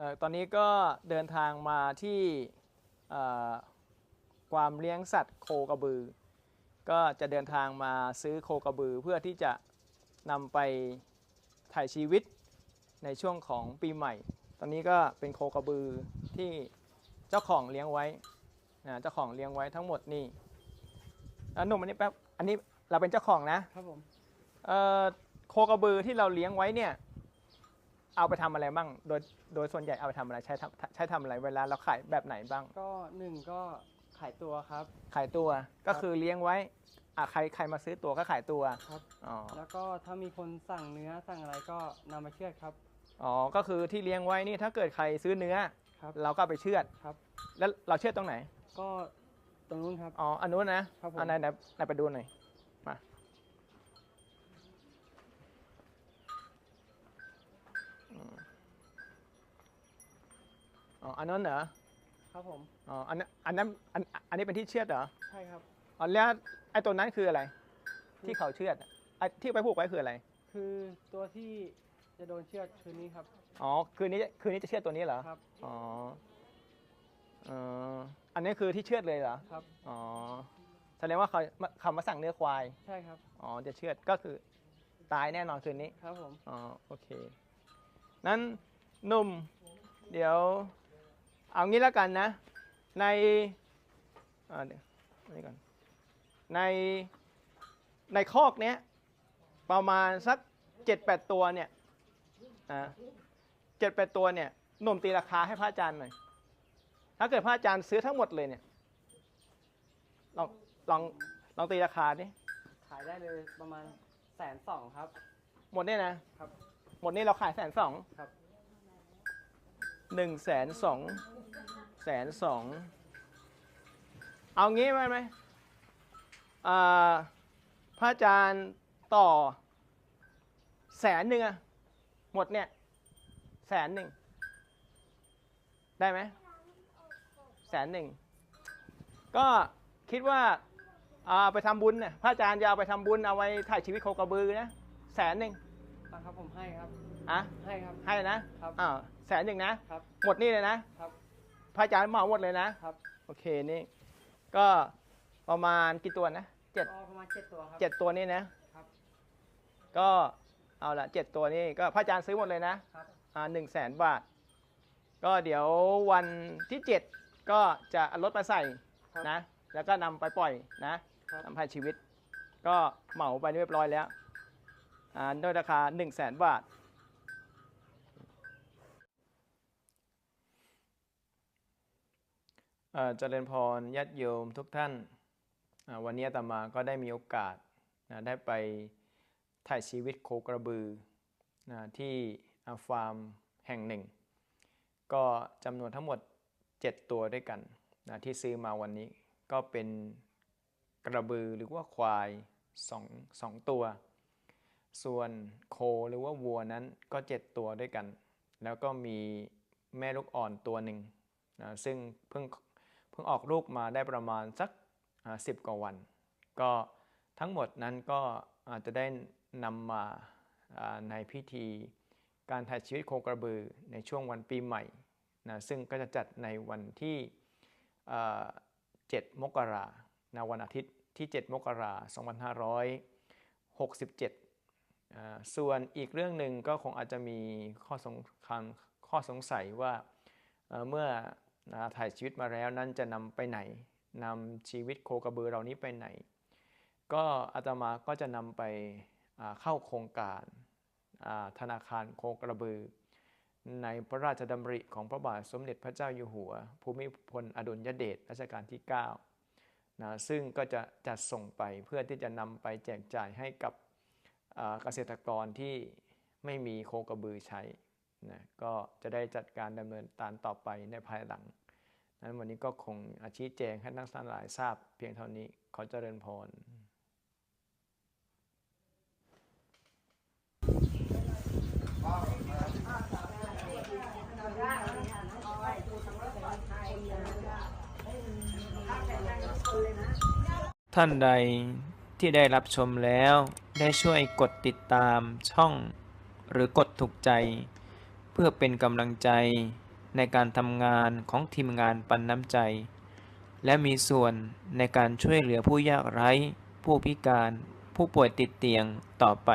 เอ่อตอนนี้ก็เดินทางมาที่เอ่อความเลี้ยงสัตว์โคกระบือ ก็จะเดินทางมาซื้อโคกระบือเพื่อที่จะนำไปถ่ายชีวิตในช่วงของปีใหม่ ตอนนี้ก็เป็นโคกระบือที่เจ้าของเลี้ยงไว้นะเจ้าของเลี้ยงไว้ทั้งหมดนี่อะหนุ่มอันนี้แป๊บอันนี้เราเป็นเจ้าของนะครับผมเอ่อโคกระบือที่เราเลี้ยงไว้เนี่ย เอาไปทำอะไรบ้าง โดยโดยส่วนใหญ่เอาไปทำอะไรใช้ทำใช้ทำอะไรเวลาเราขายแบบไหนบ้าง ก็หนึ่งก็ขายตัวครับ ขายตัวก็คือเลี้ยงไว้อะใครใครมาซื้อตัวก็ขายตัวครับ อ๋อแล้วก็ถ้ามีคนสั่งเนื้อสั่งอะไรก็นำมาเชือดครับ อ๋อก็คือที่เลี้ยงไว้นี่ถ้าเกิดใครซื้อเนื้อ ครับ เราก็เอาไปเชือด ครับ แล้วเราเชือดตรงไหนก็ตรงนู้นครับ อ๋ออันนู้นนะครับผม อันไหนไหนไหนไปดูหน่อย อ๋ออันนั้นเหรอครับผมอ๋ออันนั้นอันนั้นอันอันนี้เป็นที่เชือดเหรอใช่ครับอ๋อแล้วไอ้ตัวนั้นคืออะไร ที่เขาเชือดอะไอ้ที่ไปผูกไว้คืออะไร คือตัวที่จะโดนเชือดคืนนี้ครับ อ๋อคืนนี้คืนนี้จะเชือดตัวนี้เหรอครับ อ๋อเอออันนี้คือที่เชือดเลยเหรอครับ อ๋อแสดงว่าเขาเขามาสั่งเนื้อควายใช่ครับอ๋อจะเชือดก็คือตายแน่นอนคืนนี้ครับผมอ๋อโอเคนั้นหนุ่มเดี๋ยว เอางี้แล้วกันนะ ในอ่าเดี๋ยวอันนี้ก่อนในในคอกเนี้ยประมาณสักเจ็ดแปดตัวเนี่ยนะเจ็ดแปดตัวเนี่ยหนุ่มตีราคาให้พระอาจารย์หน่อยถ้าเกิดพระอาจารย์ซื้อทั้งหมดเลยเนี่ยลองลองลองตีราคาดิขายได้เลยประมาณแสนสองครับ หมดเนี่ยนะครับ หมดนี่เราขายแสนสองครับหนึ่งแสนสอง แสนสองเอางี้ไหมไหมอ่าพระอาจารย์ต่อแสนหนึ่งอะหมดเนี่ยแสนหนึ่งได้ไหมแสนหนึ่งก็คิดว่าเอาไปทำบุญน่ะพระอาจารย์จะเอาไปทำบุญเอาไว้ถ่ายชีวิตโคกระบือนะแสนหนึ่งอะครับผมให้ครับอะให้ครับให้นะครับอ้าวแสนหนึ่งนะครับหมดนี่เลยนะครับ พระอาจารย์เหมาหมดเลยนะครับโอเคนี่ก็ประมาณกี่ตัวนะเจ็ดก็ประมาณเจ็ดตัวครับ เจ็ดตัวนี่นะครับ ก็เอาละเจ็ดตัวนี่ก็พระอาจารย์ซื้อหมดเลยนะครับ อ่าหนึ่งแสนบาท ก็เดี๋ยววันที่เจ็ดก็จะเอารถมาใส่ครับนะ แล้วก็นำไปปล่อยนะครับ นำพาชีวิต ก็เหมาไปเรียบร้อยแล้วอ่าด้วยราคา1 0 0 0 0แสนบาท เอ่อเจริญพรญาติโยมทุกท่าน วันนี้อาตมาก็ได้มีโอกาสนะได้ไปถ่ายชีวิตโคกระบือนะที่อาฟาร์มแห่งหนึ่ง ก็จำนวนทั้งหมด 7 ตัวด้วยกันนะที่ซื้อมาวันนี้ก็เป็นกระบือหรือว่าควาย2 2ตัว ส่วนโคหรือว่าวัวนั้นก็ 7 ตัวด้วยกัน แล้วก็มีแม่ลูกอ่อนตัวหนึ่งนะซึ่งเพิ่ง เพิ่งออกลูกมาได้ประมาณสักสิบกว่าวัน ก็ทั้งหมดนั้นก็อาจจะได้นำมาในพิธีการถ่ายชีวิตโคกระบือในช่วงวันปีใหม่นะซึ่งก็จะจัดในวันที่ 7 มกรานะวันอาทิตย์ที่ 7 มกราคม2567อ่าส่วนอีกเรื่องหนึ่งก็คงอาจจะมีข้อสงคำข้อสงสัยว่าเมื่อ อ่าถ่ายชีวิตมาแล้วนั้นจะนำไปไหนนำชีวิตโคกระบือเหล่านี้ไปไหน ก็อาตมาก็จะนำไปเข้าโครงการธนาคารโคกระบือ ในพระราชดำริของพระบาทสมเด็จพระเจ้าอยู่หัว ภูมิพลอดุลยเดชรัชกาลที่9นะซึ่งก็จะจัดส่งไปเพื่อที่จะนำไปแจกจ่ายให้กับเกษตรกรที่ไม่มีโคกระบือใช้นะก็จะได้จัดการดำเนินการต่อไปในภายหลัง นั้นวันนี้ก็คงอาชี้แจงให้นักสันหลายทราบเพียงเท่านี้ขอเจริญพรท่านใดที่ได้รับชมแล้วได้ช่วยกดติดตามช่องหรือกดถูกใจ เพื่อเป็นกำลังใจ ในการทำงานของทีมงานปันน้ำใจ และมีส่วนในการช่วยเหลือผู้ยากไร้ ผู้พิการ ผู้ป่วยติดเตียงต่อไป